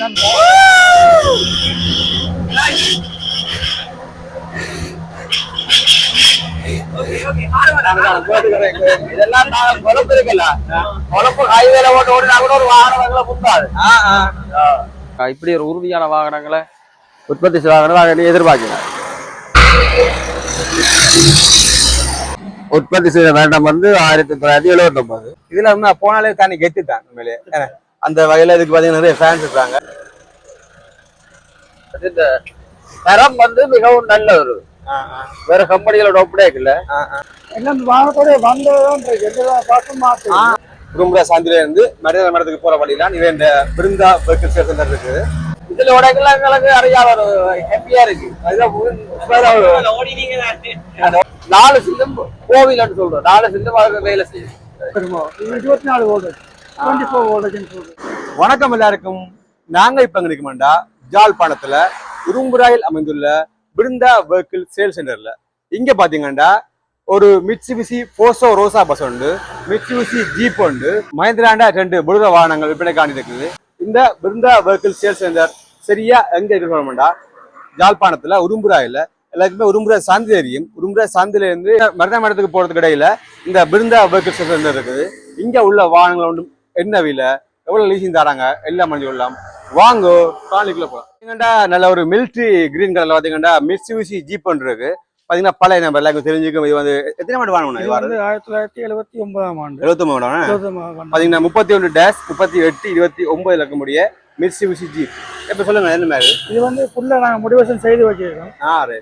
தான் இதெல்லாம் நான் ஹைவேல ஓடினா கூட ஒரு வாகனங்களை முந்தாது இப்படி ஒரு உறுதியான வாகனங்களை உற்பத்தி செய்வாங்க எதிர்பார்க்கிறேன் உற்பத்தி செய்த வேண்டாம் வந்து ஆயிரத்தி தொள்ளாயிரத்தி எழுபத்தி ஒன்பது இதுல வந்து போனாலே தானே கெத்து தான் உண்மையிலே அந்த வகையில இதுக்கு பாத்தீங்கன்னா நிறைய ஃபேன்ஸ் இருக்காங்க. இந்த தரம் வந்து மிகவும் நல்ல ஒரு வேற கம்பெனிகளோட இருக்கு எந்த பார்த்து மாத்து குறும்புற சாந்தில இருந்து மனித மரத்துக்கு போற வழியில இவன் இந்த பிருந்தா வெஹிக்கிள் சென்டர் இருக்குது. இதுல உடைக்கல எங்களுக்கு நிறைய ஒரு ஹாப்பியா இருக்கு. நாலு சில்லும் கோவில்னு சொல்றோம். நாலு சில்லும் அதுக்கு வேலை செய்யும். இருபத்தி நாலு வோல்டேஜ் டுவெண்ட்டி ஃபோர் வணக்கம் எல்லாருக்கும். நாங்க இப்ப எங்க நிற்கமாண்டா ஜாழ்ப்பாணத்துல உரும்புராயில் அமைந்துள்ள பிருந்தா வெஹிக்கிள் சேல் சென்டர்ல இங்க பாத்தீங்கன்னா ஒரு மிட்சுபிசி போசோ ரோசா பஸ் உண்டு மிட்சுபிசி ஜீப் உண்டு. மஹிந்திராண்டா ரெண்டு புழுத வாகனங்கள் விற்பனை காணிருக்குது இந்த பிருந்தா வெஹிக்கிள் சேல் சென்டர் சரியா எங்க இருக்கணும்டா ஜாழ்ப்பாணத்துல உரும்புராயில எல்லாருக்குமே உரும்புரா சாந்தி தெரியும். உரும்புரா சாந்தில இருந்து மருதமடத்துக்கு போறதுக்கு இடையில இந்த பிருந்தா வெஹிக்கிள் சென்டர் இருக்குது. இங்க உள்ள வாகனங்கள் ஒன்று என்ன விலை? எவ்வளவு லீசிங் தராங்க? எல்லாம் மணி கொள்ளலாம் வாங்கோ போலாம். பாத்தீங்கன்னா நல்ல ஒரு மிலிட்ரி கிரீன் கலர்ல பாத்தீங்கன்னா மிட்சுபிசி ஜீப் ஒன்று இருக்கு. பாத்தீங்கன்னா பழைய நம்பர் எல்லாருக்கும் தெரிஞ்சுக்கும். இது வந்து எத்தனை மாடு வாங்கணும் இது வந்து ஆயிரத்தி தொள்ளாயிரத்தி எழுபத்தி ஒன்பதாம் ஆண்டு. எழுபத்தி ஆண்டு. பாத்தீங்கன்னா முப்பத்தி ஒன்று டேஷ் முப்பத்தி எட்டு இருபத்தி ஒன்பது இருக்கக்கூடிய மிட்சுபிசி ஜீப் இப்ப சொல்லுங்க என்ன மாதிரி? இது வந்து ஃபுல்லா நாங்க மோட்டிவேஷன் செய்து வச்சிருக்கோம்.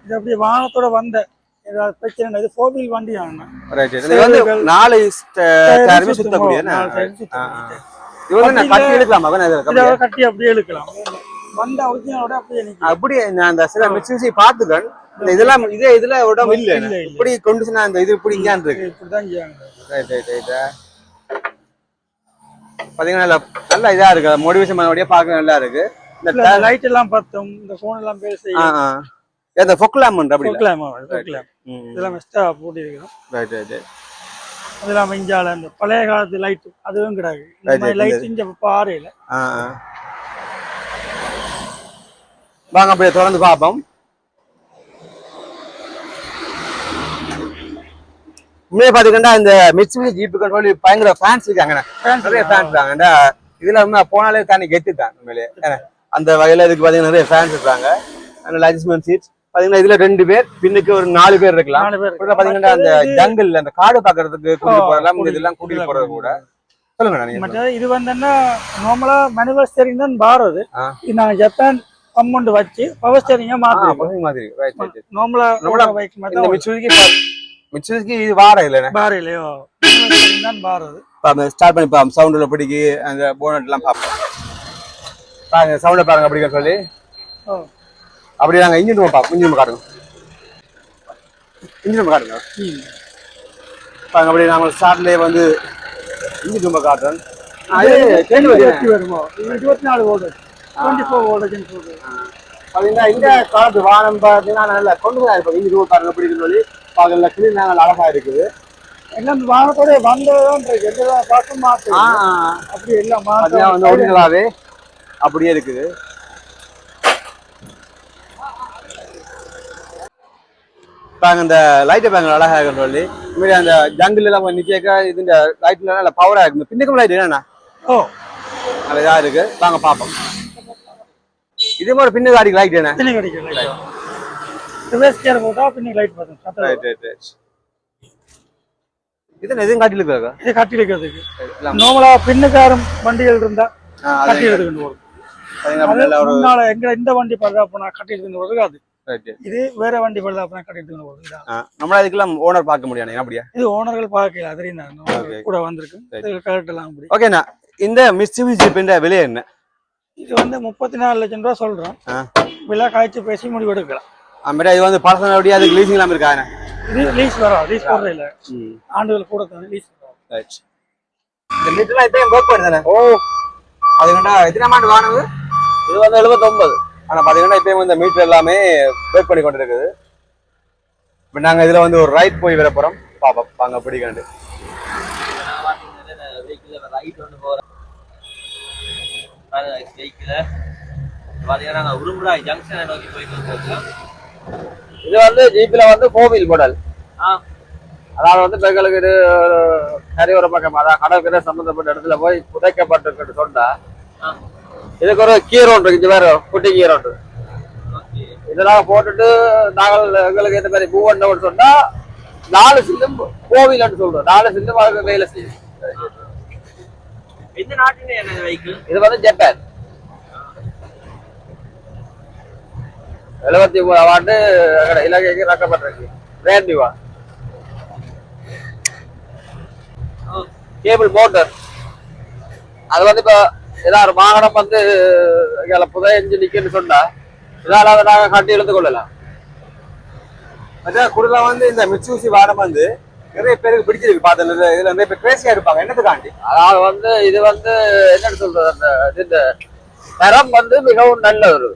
இது அப்படியே வாகனத்தோட வந்த ஏதாவது பிரச்சனை இல்லை. இது ஃபோர் வீல் வண்டி ஆகணும் நாலு டயருமே சுத்தக்கூடிய கட்டி எடுக்கலாமா? கட்டி அப்படியே வந்த ஒரிஜினலோட அப்படியே நிற்கும். அப்படியே நான் அந்த சில பாத்துக்கேன் இந்த இதெல்லாம் இதே இதுல உடம்பு இல்ல. இப்படி கொண்டு இந்த இது இப்படி இங்கே இருக்கு. இப்படிதான் ரைட் பாத்தீங்கன்னா நல்ல இதா இருக்கு. மோட்டிவேஷன் பண்ணபடியே பார்க்க நல்லா இருக்கு. இந்த லைட் எல்லாம் பார்த்தோம் இந்த போன் எல்லாம் பேச. இந்த ஃபொக்லாம் அப்படி இதெல்லாம் எக்ஸ்ட்ரா போட்டு இருக்கிறோம் ரைட் ரைட் ரைட் அது இல்லாம இஞ்சால இந்த பழைய காலத்து லைட் அதுவும் கிடையாது. இந்த மாதிரி. லைட் இங்க பாறையில. வாங்க அப்படியே தொடர்ந்து பார்ப்போம். உண்மையை பாத்தீங்கன்னா இந்த மிட்சுபிஷி ஜீப்பு கண்ட்ரோல் பயங்கர ஃபேன்ஸ் இருக்காங்க. நிறைய ஃபேன்ஸ் இருக்காங்க. இதுல வந்து போனாலே தண்ணி கெத்து தான் உண்மையிலேயே ஏன்னா, அந்த வகையில இதுக்கு பாத்தீங்கன்னா நிறைய ஃபேன்ஸ் இருக்காங்க. அதனால அட்ஜஸ்ட்மெண்ட் சீட்ஸ் பாத்தீங்கன்னா இதுல ரெண்டு பேர் பின்னுக்கு ஒரு நாலு பேர் இருக்கலாம். நாலு பேர் கூட பாத்தீங்கன்னா அந்த ஜங்கிள் அந்த காடு பாக்குறதுக்கு கூட்டிட்டு ஓ, போறலாம் கூட்டிட்டு இதெல்லாம் கூட்டிட்டு போறது கூட. சொல்லுங்க இது வந்து நார்மலா மேனுவல் ஸ்டேரிங் தான் பாருது. நாங்க ஜப்பான் அமௌண்ட் வச்சு பவர் ஸ்டேரிங்கா மாத்தி மாதிரி. நார்மலா நம்மளா பைக் இந்த மிட்சுபிஷிக்கு மிட்சுபிஷிக்கு இது வார பாறையிலையோ manual steering தான் பாருது. ஸ்டார்ட் பண்ணி பாப்போம் சவுண்டுல பிடிக்கி அந்த போனட் எல்லாம் பார்ப்போம். பாருங்க சவுண்ட பாருங்க அப்படிங்க சொல்லி. ஓ. அப்படி நாங்க இன்ஜின் ரூம் பார்ப்போம் இன்ஜின் ரூம் காட்டுங்க. இன்ஜின் ரூம் காட்டுங்க. ம். பாருங்க அப்படி நாங்க ஸ்டார்ட்லயே வந்து இன்ஜின் ரூம் காட்டுறோம். இந்த காலத்து வாகனம் பார்த்தீங்கன்னா நல்லா கொண்டு தான் இருக்கும் இன்ஜின் ரூம் பாருங்க அப்படின்னு சொல்லி பார்க்கல கிளீன் நாங்கள் அழகா இருக்குது. எல்லாம் இந்த வாகனத்தோட வந்ததுதான் இருக்கு. எந்த அப்படி எல்லாம் மாத்த. ஒரிஜினலாவே அப்படியே இருக்குது. பாருங்க இந்த லைட்டை பாருங்க அழகா இருக்குன்னு சொல்லி. இதுமாரி அந்த ஜங்கிள் எல்லாம் நிக்க இது இந்த லைட்ல நல்ல பவரா இருக்கு பின்னுக்கும் லைட் என்னண்ணா? ஓ. நல்ல இதா இருக்கு. வாங்க பார்ப்போம். இதே மாதிரி பின்னுக்கு அடிக்க லைட் என்ன? பின்னி கிடைக்கும் லைட் ரிவர்ஸ் கேர் போட்டா பின்னி லைட் பார்த்தோம் ரைட் ரைட் ரைட் இது எதுவும் காட்டில இருக்கா? இது கட்டி எடுக்கிறதுக்கு நார்மலா பின்னுக்காரம் வண்டிகள் இருந்தா கட்டி எடுத்துக்கிட்டு வரும் எங்க இந்த வண்டி பழுதாப்புனா கட்டி எடுத்துக்கிட்டு வருது அது. இது வேற வண்டி பழுதாப்புனா கட்டி எடுத்துக்கிட்டு வருது இதான். நம்மள இதுக்கெல்லாம் ஓனர் பார்க்க முடியாது அப்படியா? இது ஓனர்கள் பார்க்கல அதுலயும். கூட வந்திருக்கு Right. இது கரெக்ட் எல்லாம் அப்படி. ஓகேண்ணா இந்த மிஸ்டிவி ஜிப்பின் விலை என்ன? இது வந்து முப்பத்தி நாலு லட்சம் ரூபா சொல்றோம். விலை காய்ச்சி பேசி முடிவு எடுக்கலாம். அதுமாரி இது வந்து பர்சனல் அப்படியே அதுக்கு லீசிங் இல்லாம இருக்காண்ணே இது லீஸ் வரும் லீஸ் போடுறது இல்ல ஆண்டுகள் கூட தான் லீஸ் இந்த மீட்டர்லாம் இப்பயும் ஒர்க் பண்ணுதானே ஓ. அதுக்கண்டா எத்தனை ஆண்டு வாங்கினது? இது வந்து எழுபத்தொன்பது. ஆனால் பார்த்தீங்கன்னா இப்பயும் இந்த மீட்டர் எல்லாமே ஒர்க் பண்ணி கொண்டு இருக்குது இப்போ நாங்கள் இதில் வந்து ஒரு ரைட் போய் வர போகிறோம் பார்ப்போம் வாங்க பிடிக்காண்டு ரைட் போகிறேன் நோக்கி இது வந்து ஜீப்பில் வந்து ஃபோர் வீல் மாடல் அதாவது வந்து பெண்களுக்கு இது கரையோர பக்கம். அதாவது கடற்கரை சம்மந்தப்பட்ட இடத்துல போய் புதைக்கப்பட்டிருக்குன்னு சொன்னா ஆ இதுக்கு ஒரு கீர் ஒன்று இருக்கு வேற குட்டி கீர் ஒன்று. இதெல்லாம் போட்டுட்டு நாங்கள் எங்களுக்கு இந்த மாதிரி பூவண்டம்னு சொன்னா நாலு சில்லும் கோவில்னு சொல்றோம். நாலு சில்லும் அதுக்கு வேலை செய்யும். இது வந்து ஜப்பான். எழுபத்தி மூணாம் ஆண்டு இலங்கைக்கு ரக்கப்பட்டிருக்கு ரேண்டிவா கேபிள் மோட்டர் அது வந்து இப்போ ஏதாவது வாகனம் வந்து இங்கே புதையஞ்சு நிற்குன்னு சொன்னா இதால அதை நாங்கள் கட்டி இழுத்து கொள்ளலாம் அதான் குடுல வந்து இந்த மிட்சூசி வாரம் வந்து நிறைய பேருக்கு பிடிச்சிருக்கு பார்த்தேன் இதுல இதுல நிறைய பேர் கிரேசியா இருப்பாங்க என்னத்துக்காண்டி அதாவது வந்து இது வந்து என்னன்னு சொல்றது அந்த இது இந்த தரம் வந்து மிகவும் நல்ல ஒரு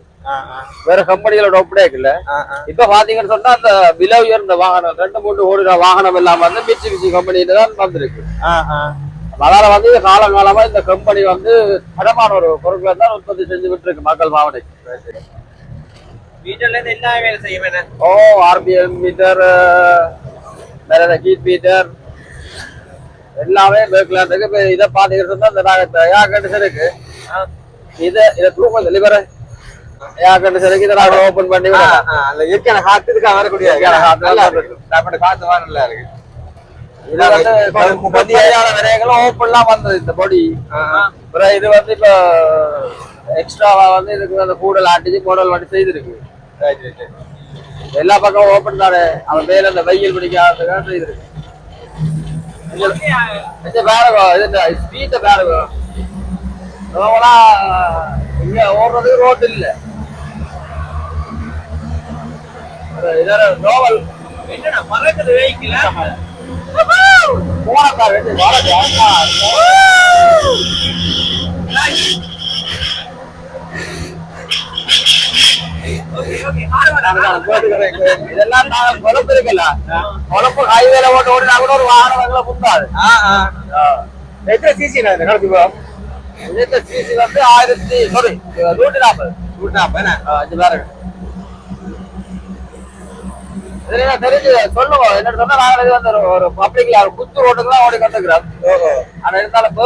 வேற கம்பெனிகளோட ஒப்படைக்கல இப்ப பாத்தீங்கன்னு சொன்னா அந்த விலை உயர்ந்த வாகனம் ரெண்டு மூணு ஓடின வாகனம் எல்லாம் வந்து மிச்சி கம்பெனியில தான் வந்திருக்கு அதனால வந்து காலங்காலமா இந்த கம்பெனி வந்து தரமான ஒரு பொருட்களை தான் உற்பத்தி செஞ்சு விட்டு இருக்கு மக்கள் என்ன? ஓ ஆர்பிஎம் மீட்டர் வேற ஹீட் மீட்டர் எல்லாமே பேக்ல இருக்கு இப்ப இதை பாத்தீங்கன்னு சொன்னா இந்த நாங்க ஏர் கண்டிஷனுக்கு இதை இதை தூக்கம் டெலிவரி ஏர் கண்டிஷனுக்கு இதை நாங்க ஓபன் பண்ணி விடலாம். அந்த இயற்கையான காத்து இதுக்காக வரக்கூடிய காத்து நல்லா இருக்கு. காத்து வர நல்லா இருக்கு. இது வந்து ஐயாயிரம் விலைகளும் ஓப்பன்லாம் வந்தது இந்த பொடி அப்புறம் இது வந்து இப்ப எக்ஸ்ட்ராவா வந்து இதுக்கு அந்த கூடல் ஆட்டிச்சு மாடல் வண்டி செய்திருக்கு. எல்லா பக்கம் ஓப்பன் தானே. அவன் மேல அந்த வெயில் பிடிக்காததுக்காக செய்திருக்கு. இந்த பேரகம் இது ஸ்பீட்ட பேரகம் ரோவெல்லாம் இங்க ஓடுறதுக்கு ரோட் இல்ல. இதோட நோவல் என்னடா பறக்குது வெஹிக்கிள் இதெல்லாம் குழம்பு இருக்குல்ல குழம்பு ஹைவேல ஓட்டு ஓடினா கூட ஒரு வாகனம் எங்களை முந்தாது எத்தனை சிசி வந்து ஆயிரத்தி சாரி நூற்றி நாற்பது. பேருக்கு இதுல என்ன தெரிஞ்சு சொல்லுவோம். என்ன சொன்னா நாங்கள் இது வந்து ஒரு- பப்ளிக்ல ஒரு குத்து ரோட்டுக்கு தான் ஓடி கொண்டிருக்கிறோம். ஆனா இருந்தாலும்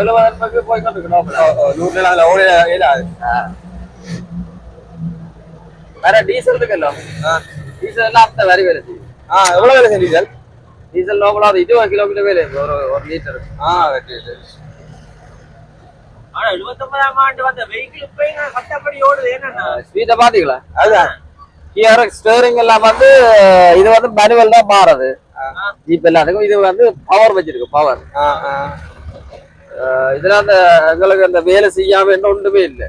எழுபது எண்பதுக்கு போய் கொண்டிருக்கிறோம் நூறு நாள் அதில் ஓட இயலாது வேற டீசல் இருக்குல்ல டீசல் எல்லாம் அந்த வரி செய்யும் ஆ எவ்வளோ வேலை செஞ்சீர்கள் டீசல்? நோம்பலா ஒரு இருபது கிலோமீட்டர் வேலை ஒரு ஒரு லிட்டர் ஆ ஆனா எழுபத்தொன்பதாம் ஆண்டு வந்த வெஹிக்கிள் இப்ப எங்க சட்டப்படி ஓடுது என்னன்னா ஸ்பீடை பாத்தீங்களா? அதுதான். கியர் ஸ்டேரிங் எல்லாம் வந்து இது வந்து மேனுவல் தான் மாறுது. ஜீப் எல்லாத்துக்கும் இது வந்து பவர் வச்சிருக்கு பவர் ஆ ஆ. இதுல அந்த எங்களுக்கு அந்த வேலை செய்யாம என்ன ஒன்றுமே இல்லை.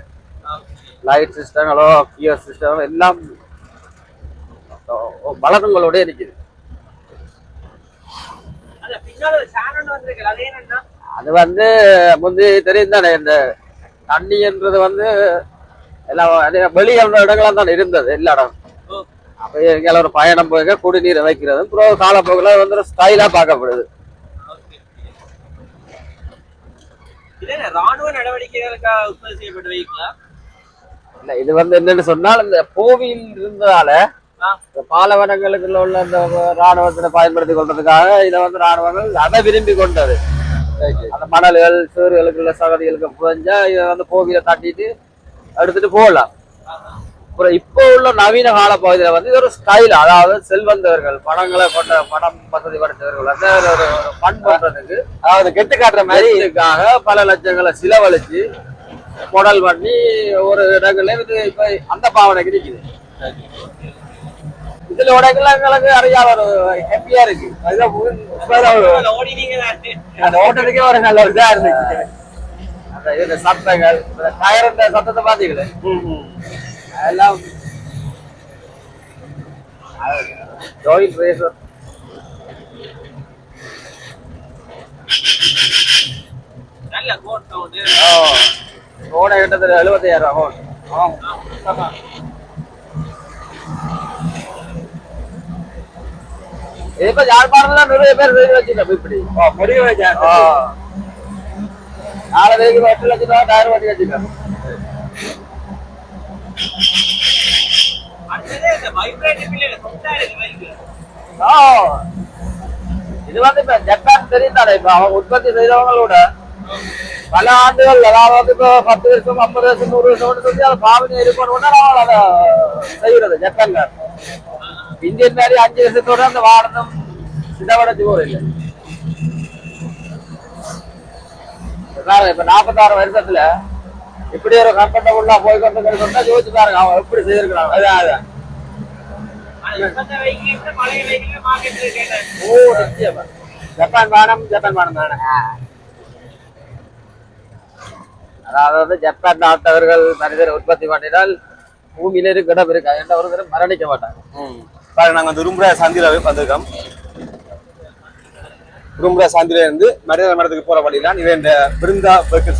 லைட் சிஸ்டங்களோ கியர் சிஸ்டம் எல்லாம் வழக்கங்களோட இருக்குது அது வந்து முந்தி தெரியும் தானே இந்த தண்ணின்றது வந்து எல்லாம் வெளியே இடங்களா தான் இருந்தது எல்லா இடம். ஓ. அப்ப எங்களை ஒரு பயணம் போய் குடிநீரை வைக்கிறது. அப்புறம் காலப்போக்கில் வந்து ஒரு ஸ்டைலா பார்க்கப்படுது. இல்ல இது வந்து என்னன்னு சொன்னால் இந்த கோவில் இருந்ததால. இந்த பாலவனங்களுக்குள்ள உள்ள அந்த ராணுவத்தினை பயன்படுத்தி கொள்றதுக்காக இதை வந்து ராணுவங்கள் அதை விரும்பி கொண்டது. அந்த மணல்கள் சேறுகளுக்குள்ள சகதிகளுக்கு புரிஞ்சா இதை வந்து கோவில தட்டிட்டு எடுத்துட்டு போகலாம். அப்புறம் இப்போ உள்ள நவீன கால பகுதியில வந்து இது ஒரு ஸ்டைல் அதாவது செல்வந்தவர்கள் பணங்களை கொண்ட பணம் வசதி படைத்தவர்கள் வந்து ஒரு ஒரு ஃபன் பண்றதுக்கு அதாவது கெட்டு காட்டுற மாதிரி இதுக்காக பல லட்சங்களை செலவழிச்சு மாடல் பண்ணி ஒரு இடங்கள்ல இது இப்ப அந்த பாவனைக்கு நிக்குது. இதுல உடைகள் எங்களுக்கு அறியாத ஒரு ஹாப்பியா இருக்கு. முதல்ல ஒரு- நல்ல ஒரு இதா இருந்துச்சு. அந்த இது சத்தங்கள் டயர் இந்த சத்தத்தை பாத்தீங்களே? அதெல்லாம் ஜாயிண்ட் ரேசர் நல்ல கோட் சவுண்டு ஓட கிட்டத்தட்ட எழுபத்தையாயிரம் ரூபாய் இப்ப யாழ்ப்பாணத்துல நிறைய பேர் செய்து வச்சுட்டோம் இப்படி. முடிவு. நாலு பேருக்கு எட்டு லட்சம் டயர் வட்டி வச்சுக்கோங்க அடுத்தது இந்த வைப்ரேட்டிவ் இல்ல சொத்தா இருக்கு பைக்கு ஆ. இது வந்து இப்ப ஜப்பான் தெரியும் தானே இப்ப அவங்க உற்பத்தி செய்தவங்களோட பல ஆண்டுகள் அதாவது வந்து இப்போ பத்து வருஷம் ஐம்பது வருஷம் நூறு வருஷம் சொல்லி அதை பாவனை இருக்கணும்னா அவங்க அதை செய்யறது ஜப்பான்ல. இந்தியன் மாதிரி அஞ்சு வருஷத்தோட அந்த வாகனம் சிதவடைஞ்சு போறது இல்லை இப்ப நாற்பத்தாறு வருஷத்துல இப்படி ஒரு கம்ஃபர்டபுளா போய் கொண்டு சொன்னா யோசிச்சு பாருங்க அவன் எப்படி செய்திருக்கிறான் அதான் அதான் ஜப்பான் பானம் ஜப்பான் பானம் தானே அதாவது ஜப்பான் நாட்டவர்கள் மனிதர் உற்பத்தி பண்ணினால் பூமியில இருக்கு இடம் இருக்கா. எந்த ஒரு மரணிக்க மாட்டாங்க. பாருங்க நாங்க வந்து ரூம்ரா சந்தில வந்திருக்கோம். ரூம்ரா சந்தில இருந்து மனிதர் மரத்துக்கு போற வழியில இவன் இந்த பிருந்தா வெஹிக்கிள்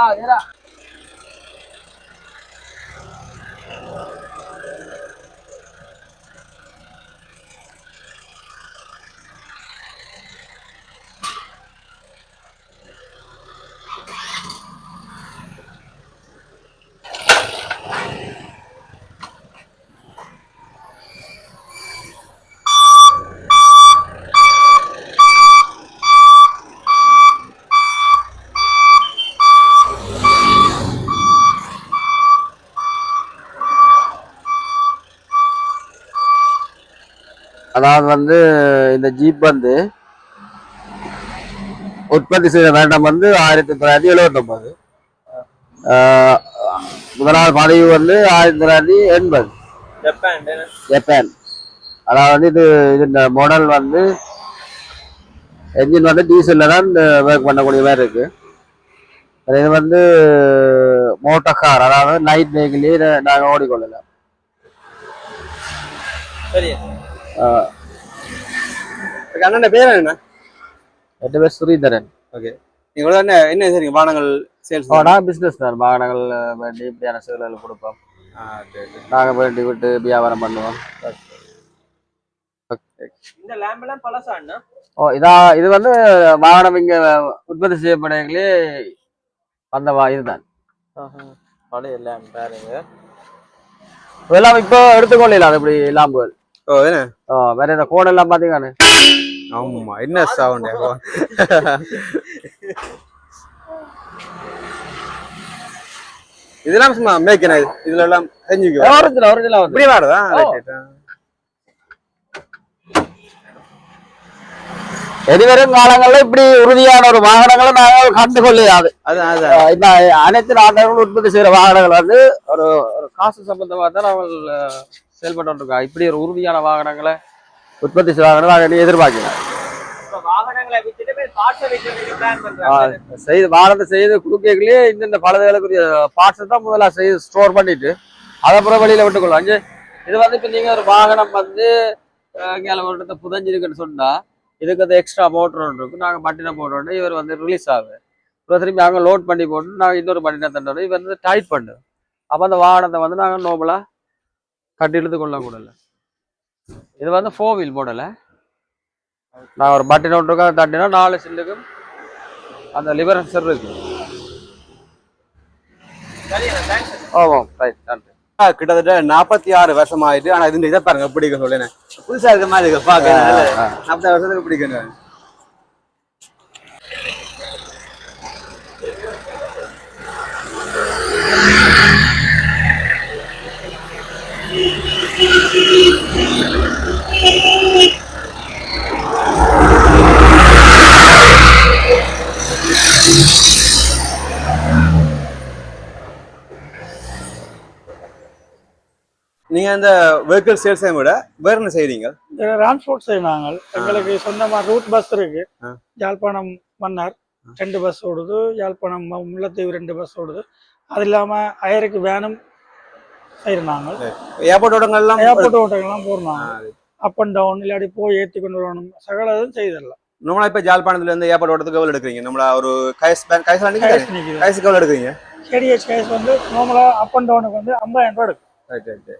சேல் சென்டர் இருக்குது அதாவது வந்து இந்த ஜீப் வந்து உற்பத்தி செய்த வேண்டாம் வந்து ஆயிரத்தி தொள்ளாயிரத்தி எழுபத்தி ஒன்பது முதலாவது பதிவு வந்து ஆயிரத்தி தொள்ளாயிரத்தி எண்பது. ஜப்பான் அதாவது இது இந்த மாடல் வந்து என்ஜின் வந்து டீசல்ல தான் ஒர்க் பண்ணக்கூடிய மாதிரி இருக்கு. இது வந்து மோட்டர் கார் அதாவது நைட் வெஹிக்கிளே நாங்கள் ஓடிக்கொள்ளலாம். சரி. ஆஹ் ஓகே அண்ணன் பேர் என்ன? எட்டு பேர் சுரீதரன் ஓகே. நீங்க என்ன என்ன சரிங்க வாகனங்கள் சேல்ஸ் நான் பிஸ்னஸ் தான் வாகனங்கள் வேண்டி இப்படியான சேவைகள் கொடுப்போம். நாங்கள் வேண்டி விட்டு வியாபாரம் பண்ணுவோம். இந்த லேம்ப் எல்லாம் பழசாண்ணா ஓ இதா இது வந்து வாகனம் இங்க உற்பத்தி செய்யப்படையிலே வந்த வா இதுதான். பழைய லேம்ப் பாருங்க இதெல்லாம் இப்போ எடுத்துக்கொள்ளலாம் இப்படி லாம்புகள் ஓ என்ன? ஓ வேற இந்த கோடெல்லாம் எல்லாம் பாத்தீங்கன்னா ஆமா என்ன சவுண்ட் இதெல்லாம் சும்மா மேய்க்கணும் இதுல எல்லாம் செஞ்சுக்குவோம் ஒரிஜினல் ஒரிஜினல் ஓ. எதிர்வரும் காலங்களில் இப்படி உறுதியான ஒரு வாகனங்களை நாங்கள் அஹ் இந்த அனைத்து நாடுகளும் உற்பத்தி செய்யற வாகனங்கள் வந்து ஒரு ஒரு காசு சம்பந்தமா தான் அஹ், செயல்பட்டு இப்படி ஒரு உறுதியான வாகனங்களை உற்பத்தி செய்வாங்கன்னு நாங்கள் எதிர்பார்க்கிறோம் செய்து வாகனத்தை செய்து குடுக்கலையே இந்தந்த பழுதுகளுக்குரிய பார்ட்ஸ் தான் முதல்ல செய்து ஸ்டோர் பண்ணிட்டு அதை அப்புறம் வெளியில விட்டுக்கொள்ளும் அஞ்சு இது வந்து இப்ப நீங்க ஒரு வாகனம் வந்து ஒரு இடத்த புதஞ்சிருக்குன்னு சொன்னா இதுக்கு அந்த எக்ஸ்ட்ரா மோட்டர் ஒன்று இருக்கும் நாங்கள் பட்டினை போட்டோன்னே இவர் வந்து ரிலீஸ் ஆகுது அப்புறம் திரும்பி நாங்கள் லோட் பண்ணி போட்டு நாங்கள் இன்னொரு பட்டினை தண்டோம் இவர் வந்து டைட் பண்ணு. அப்போ அந்த வாகனத்தை வந்து நாங்கள் நோபலாக கட்டி இழுத்து கொள்ள கூடல இது வந்து ஃபோர் வீல் மாடலு நான் ஒரு பட்டினை ஒன்று இருக்கா தட்டினா நாலு சில்லுக்கும் அந்த லிபரன்சர் இருக்கு. ஆமாம் ரைட் நன்றி கிட்டத்தட்ட நாற்பத்தி ஆறு வருஷம் ஆயிட்டு ஆனா இது இதை பாருங்க பிடிக்கும் சொல்லேன் புதுசா இருக்க மாதிரி இருக்கு பாக்க நாற்பத்தாறு வருஷத்துக்கு பிடிக்கணும் நீங்க இந்த வெஹிக்கிள் சேல்ஸை விட வேற என்ன செய்றீங்க? டிரான்ஸ்போர்ட் செய்யறாங்க எங்களுக்கு சொந்தமா ரூட் பஸ் இருக்கு. யாழ்ப்பாணம் மன்னார். ரெண்டு பஸ் ஓடுது. யாழ்ப்பாணம் முல்லைத்தீவு ரெண்டு பஸ் ஓடுது. அது இல்லாம அயருக்கு வேனும் செய்யறாங்க ஏர்போர்ட் ஓட்டங்கள்லாம் ஏர்போர்ட் ஓட்டங்கள்லாம் போடுறாங்க. அப் அண்ட் டவுன் இல்லாட்டி போய் ஏற்றி கொண்டு வரணும். சகல இதுவும் செய்திடலாம். நம்மளா இப்ப ஜாழ்ப்பாணத்துல இருந்து ஏர்போர்ட் ஓட்டத்துக்கு எவ்வளவு எடுக்கிறீங்க? நம்மள ஒரு கைஸ் பேங்க் கைஸ் கைஸுக்கு எவ்வளவு எடுக்கிறீங்க? கேடிஹெச் கேஸ் வந்து நார்மலாக அப் அண்ட் டவுனுக்கு வந்து ஐம்பதாயிரம் ரூபா எடுக்கும். Right right